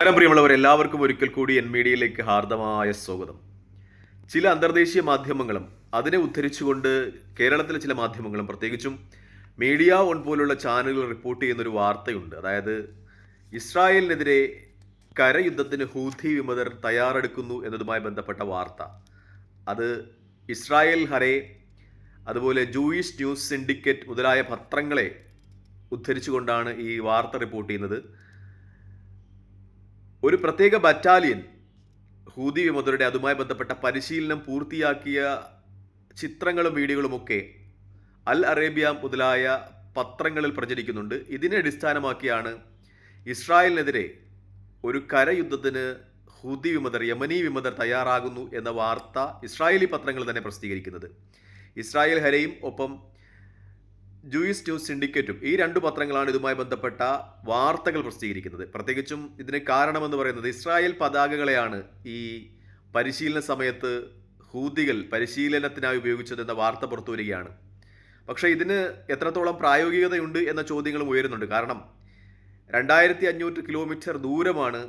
നമസ്കാരം പ്രിയമുള്ളവർ എല്ലാവർക്കും ഒരിക്കൽ കൂടി എൻ മീഡിയയിലേക്ക് ഹാർദമായ സ്വാഗതം. ചില അന്തർദേശീയ മാധ്യമങ്ങളും അതിനെ ഉദ്ധരിച്ചുകൊണ്ട് കേരളത്തിലെ ചില മാധ്യമങ്ങളും പ്രത്യേകിച്ചും മീഡിയ ഓൺ പോലുള്ള ചാനലുകൾ റിപ്പോർട്ട് ചെയ്യുന്നൊരു വാർത്തയുണ്ട്. അതായത് ഇസ്രായേലിനെതിരെ കരയുദ്ധത്തിന് ഹൂഥി വിമതർ തയ്യാറെടുക്കുന്നു എന്നതുമായി ബന്ധപ്പെട്ട വാർത്ത. അത് ഇസ്രായേൽ ഹരേ അതുപോലെ ജൂയിഷ് ന്യൂസ് സിൻഡിക്കേറ്റ് മുതലായ പത്രങ്ങളെ ഉദ്ധരിച്ചുകൊണ്ടാണ് ഈ വാർത്ത റിപ്പോർട്ട് ചെയ്യുന്നത്. ഒരു പ്രത്യേക ബറ്റാലിയൻ ഹൂതി വിമതരുടെ അതുമായി ബന്ധപ്പെട്ട പരിശീലനം പൂർത്തിയാക്കിയ ചിത്രങ്ങളും വീഡിയോകളുമൊക്കെ അൽ അറേബ്യ മുതലായ പത്രങ്ങളിൽ പ്രചരിക്കുന്നുണ്ട്. ഇതിനെ അടിസ്ഥാനമാക്കിയാണ് ഇസ്രായേലിനെതിരെ ഒരു കരയുദ്ധത്തിന് ഹൂതി വിമതർ യമനി വിമതർ തയ്യാറാകുന്നു എന്ന വാർത്ത ഇസ്രായേലി പത്രങ്ങൾ തന്നെ പ്രസിദ്ധീകരിക്കുന്നത്. ഇസ്രായേൽ ഹരയും ഒപ്പം ജൂയിസ് ന്യൂസ് സിൻഡിക്കേറ്റും ഈ രണ്ട് പത്രങ്ങളാണ് ഇതുമായി ബന്ധപ്പെട്ട വാർത്തകൾ പ്രസിദ്ധീകരിക്കുന്നത്. പ്രത്യേകിച്ചും ഇതിന് കാരണമെന്ന് പറയുന്നത് ഇസ്രായേൽ പതാകകളെയാണ് ഈ പരിശീലന സമയത്ത് ഹൂതികൾ പരിശീലനത്തിനായി ഉപയോഗിച്ചതെന്ന വാർത്ത പുറത്തു വരികയാണ്. പക്ഷേ ഇതിന് എത്രത്തോളം പ്രായോഗികതയുണ്ട് എന്ന ചോദ്യങ്ങളും ഉയരുന്നുണ്ട്. കാരണം രണ്ടായിരത്തി അഞ്ഞൂറ് കിലോമീറ്റർ ദൂരമാണ്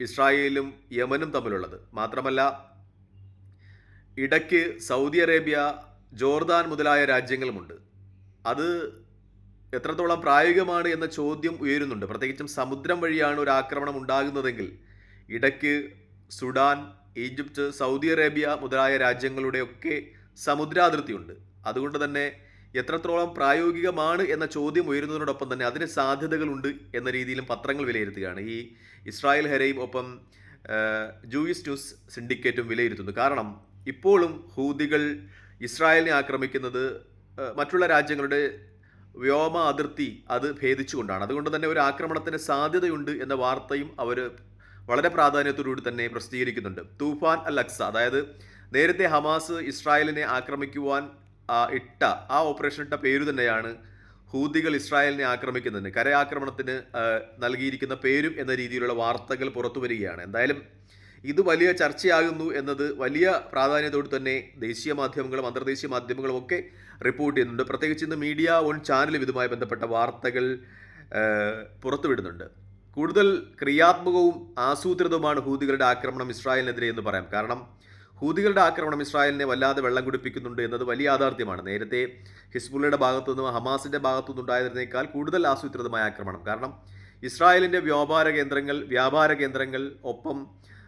ഇസ്രായേലും യമനും തമ്മിലുള്ളത്. മാത്രമല്ല ഇടയ്ക്ക് സൗദി അറേബ്യ ജോർദാൻ മുതലായ രാജ്യങ്ങളുമുണ്ട്. അത് എത്രത്തോളം പ്രായോഗികമാണ് എന്ന ചോദ്യം ഉയരുന്നുണ്ട്. പ്രത്യേകിച്ചും സമുദ്രം വഴിയാണ് ഒരു ആക്രമണം ഉണ്ടാകുന്നതെങ്കിൽ ഇടയ്ക്ക് സുഡാൻ ഈജിപ്ത് സൗദി അറേബ്യ മുതലായ രാജ്യങ്ങളുടെയൊക്കെ സമുദ്രാതിർത്തിയുണ്ട്. അതുകൊണ്ട് തന്നെ എത്രത്തോളം പ്രായോഗികമാണ് എന്ന ചോദ്യം ഉയരുന്നതിനോടൊപ്പം തന്നെ അതിന് സാധ്യതകളുണ്ട് എന്ന രീതിയിലും പത്രങ്ങൾ വിലയിരുത്തുകയാണ്. ഈ ഇസ്രായേൽ ഹെരയും ഒപ്പം ജൂയിസ് ന്യൂസ് സിൻഡിക്കേറ്റും വിലയിരുത്തുന്നു. കാരണം ഇപ്പോഴും ഹൂതികൾ ഇസ്രായേലിനെ ആക്രമിക്കുന്നത് മറ്റുള്ള രാജ്യങ്ങളുടെ വ്യോമ അതിർത്തി അത് ഭേദിച്ചുകൊണ്ടാണ്. അതുകൊണ്ട് തന്നെ ഒരു ആക്രമണത്തിന് സാധ്യതയുണ്ട് എന്ന വാർത്തയും അവർ വളരെ പ്രാധാന്യത്തോടുകൂടി തന്നെ പ്രസിദ്ധീകരിക്കുന്നുണ്ട്. തൂഫാൻ അൽ അക്സ അതായത് നേരത്തെ ഹമാസ് ഇസ്രായേലിനെ ആക്രമിക്കുവാൻ ഇട്ട ആ ഓപ്പറേഷൻ ഇട്ട പേര് തന്നെയാണ് ഹൂതികൾ ഇസ്രായേലിനെ ആക്രമിക്കുന്നതിന് കരയാക്രമണത്തിന് നൽകിയിരിക്കുന്ന പേരും എന്ന രീതിയിലുള്ള വാർത്തകൾ പുറത്തു വരികയാണ്. എന്തായാലും ഇത് വലിയ ചർച്ചയാകുന്നു എന്നത് വലിയ പ്രാധാന്യത്തോട് തന്നെ ദേശീയ മാധ്യമങ്ങളും അന്തർദേശീയ മാധ്യമങ്ങളും ഒക്കെ റിപ്പോർട്ട് ചെയ്യുന്നുണ്ട്. പ്രത്യേകിച്ച് ഇന്ന് മീഡിയ ഓൺ ചാനലും ഇതുമായി ബന്ധപ്പെട്ട വാർത്തകൾ പുറത്തുവിടുന്നുണ്ട്. കൂടുതൽ ക്രിയാത്മകവും ആസൂത്രിതവുമാണ് ഹൂതികളുടെ ആക്രമണം ഇസ്രായേലിനെതിരെ എന്ന് പറയാം. കാരണം ഹൂതികളുടെ ആക്രമണം ഇസ്രായേലിനെ വല്ലാതെ വെള്ളം കുടിപ്പിക്കുന്നുണ്ട് എന്നത് വലിയ യാഥാർത്ഥ്യമാണ്. നേരത്തെ ഹിസ്ബുള്ളയുടെ ഭാഗത്തു നിന്നും ഹമാസിന്റെ ഭാഗത്തു നിന്നുണ്ടായതിനേക്കാൾ കൂടുതൽ ആസൂത്രിതമായ ആക്രമണം. കാരണം ഇസ്രായേലിന്റെ വ്യാപാര കേന്ദ്രങ്ങൾ വ്യാപാര കേന്ദ്രങ്ങൾ ഒപ്പം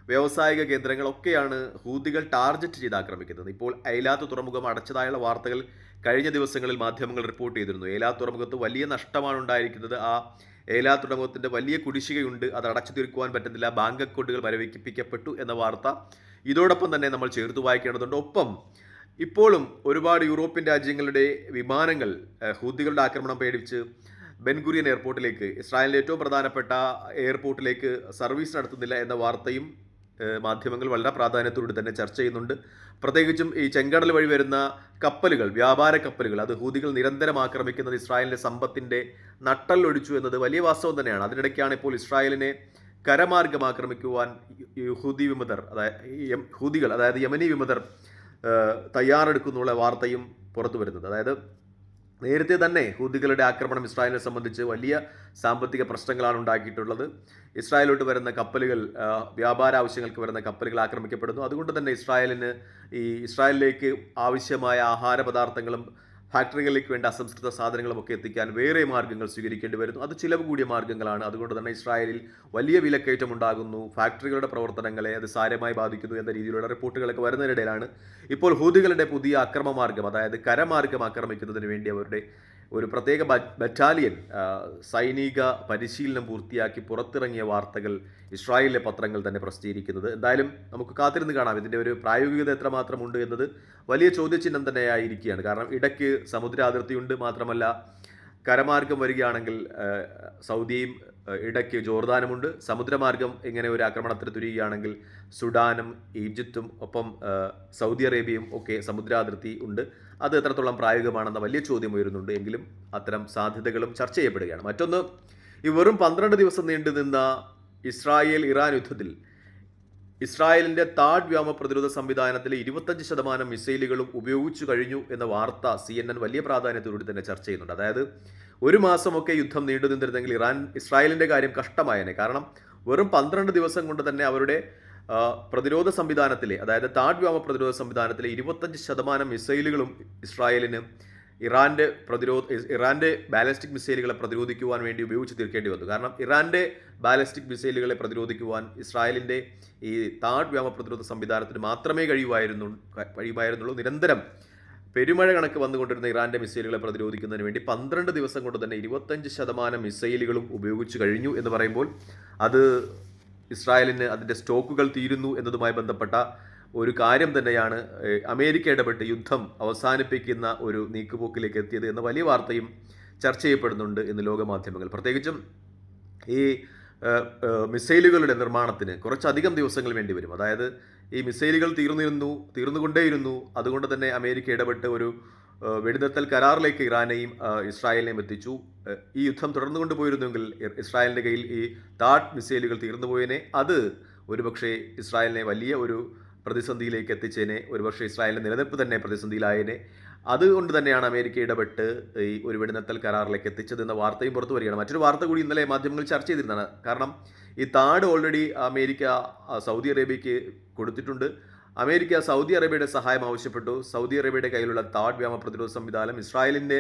വ്യാവസായിക കേന്ദ്രങ്ങളൊക്കെയാണ് ഹൂതികൾ ടാർഗറ്റ് ചെയ്ത് ആക്രമിക്കുന്നത്. ഇപ്പോൾ ഐലാത്ത് തുറമുഖം അടച്ചതായുള്ള വാർത്തകൾ കഴിഞ്ഞ ദിവസങ്ങളിൽ മാധ്യമങ്ങൾ റിപ്പോർട്ട് ചെയ്തിരുന്നു. ഏലാത്ത് തുറമുഖത്ത് വലിയ നഷ്ടമാണ് ഉണ്ടായിരിക്കുന്നത്. ആ ഏലാത്ത് തുറമുഖത്തിന്റെ വലിയ കുടിശ്ശികയുണ്ട്. അത് അടച്ചു തീർക്കുവാൻ പറ്റുന്നില്ല. ബാങ്ക് അക്കൗണ്ടുകൾ മരവിപ്പിക്കപ്പെട്ടു എന്ന വാർത്ത ഇതോടൊപ്പം തന്നെ നമ്മൾ ചേർത്ത് വായിക്കേണ്ടതുണ്ട്. ഒപ്പം ഇപ്പോഴും ഒരുപാട് യൂറോപ്യൻ രാജ്യങ്ങളുടെ വിമാനങ്ങൾ ഹൂതികളുടെ ആക്രമണം പേടിച്ച് ബെൻഗുരിയൻ എയർപോർട്ടിലേക്ക് ഇസ്രായേലിന്റെ ഏറ്റവും പ്രധാനപ്പെട്ട എയർപോർട്ടിലേക്ക് സർവീസ് നടത്തുന്നില്ല എന്ന വാർത്തയും മാധ്യമങ്ങൾ വളരെ പ്രാധാന്യത്തോടെ തന്നെ ചർച്ച ചെയ്യുന്നുണ്ട്. പ്രത്യേകിച്ചും ഈ ചെങ്കടൽ വഴി വരുന്ന കപ്പലുകൾ വ്യാപാര കപ്പലുകൾ അത് ഹൂതികൾ നിരന്തരം ആക്രമിക്കുന്നത് ഇസ്രായേലിന്റെ സമ്പത്തിന്റെ നട്ടല്ലൊടിച്ചു എന്നത് വലിയ വാസ്തവം തന്നെയാണ്. അതിനിടയ്ക്കാണ് ഇപ്പോൾ ഇസ്രായേലിനെ കരമാർഗം ആക്രമിക്കുവാൻ ഹൂതി വിമതർ അതായത് ഹൂതികൾ അതായത് യമനി വിമതർ തയ്യാറെടുക്കുന്നുള്ള വാർത്തയും പുറത്തു വരുന്നത്. അതായത് നേരത്തെ തന്നെ ഹൂതികളുടെ ആക്രമണം ഇസ്രായേലിനെ സംബന്ധിച്ച് വലിയ സാമ്പത്തിക പ്രശ്നങ്ങളാണ് ഉണ്ടാക്കിയിട്ടുള്ളത്. ഇസ്രായേലോട്ട് വരുന്ന കപ്പലുകൾ വ്യാപാര ആവശ്യങ്ങൾക്ക് വരുന്ന കപ്പലുകൾ ആക്രമിക്കപ്പെടുന്നു. അതുകൊണ്ട് തന്നെ ഇസ്രായേലിന് ഈ ഇസ്രായേലിലേക്ക് ആവശ്യമായ ആഹാര പദാർത്ഥങ്ങളും ഫാക്ടറികളിലേക്ക് വേണ്ട അസംസ്കൃത സാധനങ്ങളുമൊക്കെ എത്തിക്കാൻ വേറെ മാർഗങ്ങൾ സ്വീകരിക്കേണ്ടി വരുന്നു. അത് ചിലവ് കൂടിയ മാർഗങ്ങളാണ്. അതുകൊണ്ട് തന്നെ ഇസ്രായേലിൽ വലിയ വിലക്കയറ്റം ഉണ്ടാകുന്നു. ഫാക്ടറികളുടെ പ്രവർത്തനങ്ങളെ അത് സാരമായി ബാധിക്കുന്നു എന്ന രീതിയിലുള്ള റിപ്പോർട്ടുകളൊക്കെ വരുന്നതിനിടയിലാണ് ഇപ്പോൾ ഹൂതികളുടെ പുതിയ അക്രമമാർഗം അതായത് കരമാർഗം ആക്രമിക്കുന്നതിന് വേണ്ടി അവരുടെ ഒരു പ്രത്യേക ബറ്റാലിയൻ സൈനിക പരിശീലനം പൂർത്തിയാക്കി പുറത്തിറങ്ങിയ വാർത്തകൾ ഇസ്രായേലിലെ പത്രങ്ങൾ തന്നെ പ്രസിദ്ധീകരിക്കുന്നത്. എന്തായാലും നമുക്ക് കാത്തിരുന്ന് കാണാം. ഇതിന്റെ ഒരു പ്രായോഗികത എത്രമാത്രം ഉണ്ട് എന്നത് വലിയ ചോദ്യചിഹ്നം തന്നെയായിരിക്കുകയാണ് കാരണം ഇടയ്ക്ക് സമുദ്ര മാത്രമല്ല കരമാർഗം വരികയാണെങ്കിൽ സൗദിയും ഇടയ്ക്ക് ജോർദാനുമുണ്ട്. സമുദ്രമാർഗം ഇങ്ങനെ ഒരു ആക്രമണത്തിന് തുരിയുകയാണെങ്കിൽ സുഡാനും ഈജിപ്തും ഒപ്പം സൗദി അറേബ്യയും ഒക്കെ സമുദ്രാതിർത്തി ഉണ്ട്. അത് എത്രത്തോളം പ്രായോഗികമാണെന്ന വലിയ ചോദ്യം ഉയരുന്നുണ്ട് എങ്കിലും അത്തരം സാധ്യതകളും ചർച്ച ചെയ്യപ്പെടുകയാണ്. മറ്റൊന്ന് ഈ വെറും പന്ത്രണ്ട് ദിവസം നീണ്ടു നിന്ന ഇസ്രായേൽ ഇറാൻ യുദ്ധത്തിൽ ഇസ്രായേലിന്റെ താഡ് വ്യോമ പ്രതിരോധ സംവിധാനത്തിലെ ഇരുപത്തഞ്ച് ശതമാനം മിസൈലുകളും ഉപയോഗിച്ചു കഴിഞ്ഞു എന്ന വാർത്ത സി എൻ എൻ വലിയ പ്രാധാന്യത്തോടുകൂടി തന്നെ ചർച്ച ചെയ്യുന്നുണ്ട്. അതായത് ഒരു മാസമൊക്കെ യുദ്ധം നീണ്ടു നിന്നിരുന്നെങ്കിൽ ഇറാൻ ഇസ്രായേലിന്റെ കാര്യം കഷ്ടമായേനെ. കാരണം വെറും പന്ത്രണ്ട് ദിവസം കൊണ്ട് തന്നെ അവരുടെ പ്രതിരോധ സംവിധാനത്തിലെ അതായത് താഡ് വ്യോമ പ്രതിരോധ സംവിധാനത്തിലെ ഇരുപത്തഞ്ച് ശതമാനം മിസൈലുകളും ഇസ്രായേലിന് ഇറാന്റെ പ്രതിരോധ ഇറാന്റെ ബാലിസ്റ്റിക് മിസൈലുകളെ പ്രതിരോധിക്കുവാൻ വേണ്ടി ഉപയോഗിച്ച് തീർക്കേണ്ടി വന്നു. കാരണം ഇറാന്റെ ബാലിസ്റ്റിക് മിസൈലുകളെ പ്രതിരോധിക്കുവാൻ ഇസ്രായേലിന്റെ ഈ താഡ് വ്യോമ പ്രതിരോധ സംവിധാനത്തിന് മാത്രമേ കഴിയുമായിരുന്നു കഴിയുമായിരുന്നുള്ളൂ. നിരന്തരം പെരുമഴ കണക്ക് വന്നുകൊണ്ടിരുന്ന ഇറാന്റെ മിസൈലുകളെ പ്രതിരോധിക്കുന്നതിന് വേണ്ടി പന്ത്രണ്ട് ദിവസം കൊണ്ട് തന്നെ ഇരുപത്തഞ്ച് ശതമാനം മിസൈലുകളും ഉപയോഗിച്ചു കഴിഞ്ഞു എന്ന് പറയുമ്പോൾ അത് ഇസ്രായേലിന് അതിന്റെ സ്റ്റോക്കുകൾ തീരുന്നു എന്നതുമായി ബന്ധപ്പെട്ട ഒരു കാര്യം തന്നെയാണ് അമേരിക്ക ഇടപെട്ട് യുദ്ധം അവസാനിപ്പിക്കുന്ന ഒരു നീക്കുപോക്കിലേക്ക് എത്തിയത് എന്ന വലിയ വാർത്തയും ചർച്ച ചെയ്യപ്പെടുന്നുണ്ട് ഇന്ന് ലോകമാധ്യമങ്ങൾ. പ്രത്യേകിച്ചും ഈ മിസൈലുകളുടെ നിർമ്മാണത്തിന് കുറച്ചധികം ദിവസങ്ങൾ വേണ്ടി വരും. അതായത് ഈ മിസൈലുകൾ തീർന്നിരുന്നു തീർന്നുകൊണ്ടേയിരുന്നു. അതുകൊണ്ട് തന്നെ അമേരിക്ക ഇടപെട്ട് ഒരു വെടിനിർത്തൽ കരാറിലേക്ക് ഇറാനെയും ഇസ്രായേലിനെയും എത്തിച്ചു. ഈ യുദ്ധം തുടർന്നു കൊണ്ടുപോയിരുന്നുവെങ്കിൽ ഇസ്രായേലിന്റെ കയ്യിൽ ഈ താഡ് മിസൈലുകൾ തീർന്നുപോയതിനെ അത് ഒരുപക്ഷെ ഇസ്രായേലിനെ വലിയ ഒരു പ്രതിസന്ധിയിലേക്ക് എത്തിച്ചേനെ. ഒരുപക്ഷെ ഇസ്രായേലിന്റെ നിലനിൽപ്പ് തന്നെ പ്രതിസന്ധിയിലായതിനെ അതുകൊണ്ട് തന്നെയാണ് അമേരിക്ക ഇടപെട്ട് ഈ ഒരു വെടിനിർത്തൽ കരാറിലേക്ക് എത്തിച്ചത് എന്ന വാർത്തയും പുറത്തു വരികയാണ്. മറ്റൊരു വാർത്ത കൂടി ഇന്നലെ മാധ്യമങ്ങൾ ചർച്ച ചെയ്തിരുന്നതാണ്. കാരണം ഈ താഡ് ഓൾറെഡി അമേരിക്ക സൗദി അറേബ്യയ്ക്ക് കൊടുത്തിട്ടുണ്ട്. അമേരിക്ക സൗദി അറേബ്യയുടെ സഹായം ആവശ്യപ്പെട്ടു. സൗദി അറേബ്യയുടെ കയ്യിലുള്ള താഡ് വ്യോമ പ്രതിരോധ സംവിധാനം ഇസ്രായേലിന്റെ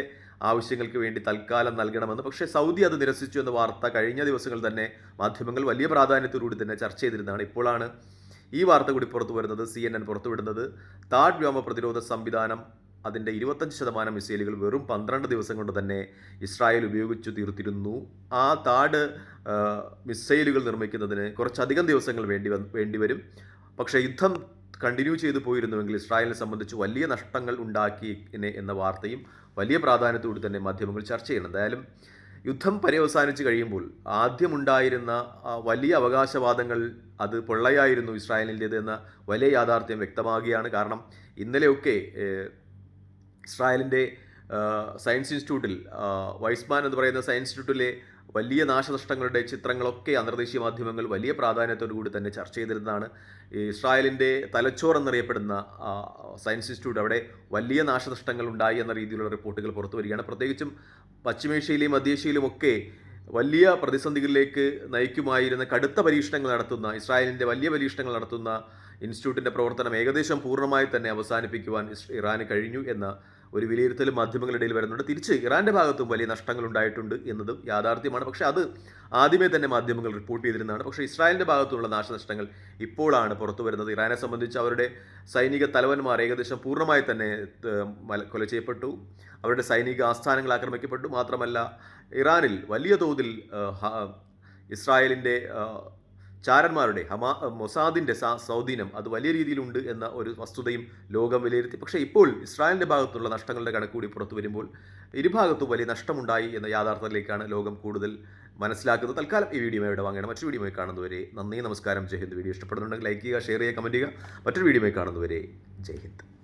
ആവശ്യങ്ങൾക്ക് വേണ്ടി തൽക്കാലം നൽകണമെന്ന്. പക്ഷേ സൗദി അത് നിരസിച്ചു എന്ന വാർത്ത കഴിഞ്ഞ ദിവസങ്ങൾ തന്നെ മാധ്യമങ്ങൾ വലിയ പ്രാധാന്യത്തോടുകൂടി തന്നെ ചർച്ച ചെയ്തിരുന്നതാണ്. ഇപ്പോഴാണ് ഈ വാർത്ത കൂടി പുറത്തു വരുന്നത് സി എൻ എൻ പുറത്തുവിടുന്നത് താഡ് വ്യോമ പ്രതിരോധ സംവിധാനം അതിന്റെ ഇരുപത്തഞ്ച് ശതമാനം മിസൈലുകൾ വെറും പന്ത്രണ്ട് ദിവസം കൊണ്ട് തന്നെ ഇസ്രായേൽ ഉപയോഗിച്ചു തീർത്തിരുന്നു. ആ താഡ് മിസൈലുകൾ നിർമ്മിക്കുന്നതിന് കുറച്ചധികം ദിവസങ്ങൾ വേണ്ടി വേണ്ടിവരും വരും. പക്ഷേ യുദ്ധം കണ്ടിന്യൂ ചെയ്തു പോയിരുന്നുവെങ്കിൽ ഇസ്രായേലിനെ സംബന്ധിച്ച് വലിയ നഷ്ടങ്ങൾ ഉണ്ടാക്കി എന്ന വാർത്തയും വലിയ പ്രാധാന്യത്തോടെ തന്നെ മാധ്യമങ്ങൾ ചർച്ച ചെയ്യണം എന്തായാലും യുദ്ധം പര്യവസാനിച്ച് കഴിയുമ്പോൾ ആദ്യമുണ്ടായിരുന്ന വലിയ അവകാശവാദങ്ങൾ അത് പൊള്ളയായിരുന്നു ഇസ്രായേലിന്റേത് എന്ന വലിയ യാഥാർത്ഥ്യം വ്യക്തമാകുകയാണ്. കാരണം ഇന്നലെയൊക്കെ ഇസ്രായേലിന്റെ സയൻസ് ഇൻസ്റ്റിറ്റ്യൂട്ടിൽ വൈസ്മാൻ എന്ന് പറയുന്ന സയൻസ് ഇൻസ്റ്റിറ്റ്യൂട്ടിലെ വലിയ നാശനഷ്ടങ്ങളുടെ ചിത്രങ്ങളൊക്കെ അന്തർദേശീയ മാധ്യമങ്ങൾ വലിയ പ്രാധാന്യത്തോടു കൂടി തന്നെ ചർച്ച ചെയ്തിരുന്നതാണ്. ഇസ്രായേലിന്റെ തലച്ചോർ എന്നറിയപ്പെടുന്ന സയൻസ് ഇൻസ്റ്റിറ്റ്യൂട്ട് അവിടെ വലിയ നാശനഷ്ടങ്ങൾ ഉണ്ടായി എന്ന രീതിയിലുള്ള റിപ്പോർട്ടുകൾ പുറത്തു വരികയാണ്. പ്രത്യേകിച്ചും പശ്ചിമേഷ്യയിലെയും മധ്യേഷ്യയിലുമൊക്കെ വലിയ പ്രതിസന്ധികളിലേക്ക് നയിക്കുമായിരുന്ന കടുത്ത പരീക്ഷണങ്ങൾ നടത്തുന്ന ഇസ്രായേലിന്റെ വലിയ പരീക്ഷണങ്ങൾ നടത്തുന്ന ഇൻസ്റ്റിറ്റ്യൂട്ടിന്റെ പ്രവർത്തനം ഏകദേശം പൂർണമായി തന്നെ അവസാനിപ്പിക്കുവാൻ ഇറാന് കഴിഞ്ഞു എന്ന ഒരു വിലയിരുത്തലും മാധ്യമങ്ങളിടയിൽ വരുന്നുണ്ട്. തിരിച്ച് ഇറാന്റെ ഭാഗത്തും വലിയ നഷ്ടങ്ങൾ ഉണ്ടായിട്ടുണ്ട് എന്നതും യാഥാർത്ഥ്യമാണ്. പക്ഷേ അത് ആദ്യമേ തന്നെ മാധ്യമങ്ങൾ റിപ്പോർട്ട് ചെയ്തിരുന്നതാണ്. പക്ഷേ ഇസ്രായേലിന്റെ ഭാഗത്തുള്ള നാശനഷ്ടങ്ങൾ ഇപ്പോഴാണ് പുറത്തു വരുന്നത്. ഇറാനെ സംബന്ധിച്ച് അവരുടെ സൈനിക തലവന്മാർ ഏകദേശം പൂർണമായി തന്നെ കൊല ചെയ്യപ്പെട്ടു. അവരുടെ സൈനിക ആസ്ഥാനങ്ങൾ ആക്രമിക്കപ്പെട്ടു. മാത്രമല്ല ഇറാനിൽ വലിയ തോതിൽ ഇസ്രായേലിന്റെ ചാരന്മാരുടെ ഹമാ മൊസാദിന്റെ സ്വാധീനം അത് വലിയ രീതിയിലുണ്ട് എന്ന ഒരു വസ്തുതയും ലോകം വിലയിരുത്തി. പക്ഷേ ഇപ്പോൾ ഇസ്രായേലിന്റെ ഭാഗത്തുള്ള നഷ്ടങ്ങളുടെ കണക്കുകൂടി പുറത്തു വരുമ്പോൾ ഇരുഭാഗത്തും വലിയ നഷ്ടമുണ്ടായി എന്ന യാഥാർത്ഥ്യത്തിലേക്കാണ് ലോകം കൂടുതൽ മനസ്സിലാക്കുന്നത്. തൽക്കാലം ഈ വീഡിയോ ഇവിടെ വാങ്ങണം മറ്റൊരു വീഡിയോ കാണുന്നവരെ നന്ദി നമസ്കാരം ജയ് ഹിന്ദ്. വീഡിയോ ഇഷ്ടപ്പെടുന്നുണ്ടെങ്കിൽ ലൈക്ക് ചെയ്യുക ഷെയർ ചെയ്യുക കമന്റ് ചെയ്യുക. മറ്റൊരു വീഡിയോ കാണുന്നവരെ ജയ് ഹിന്ദ്.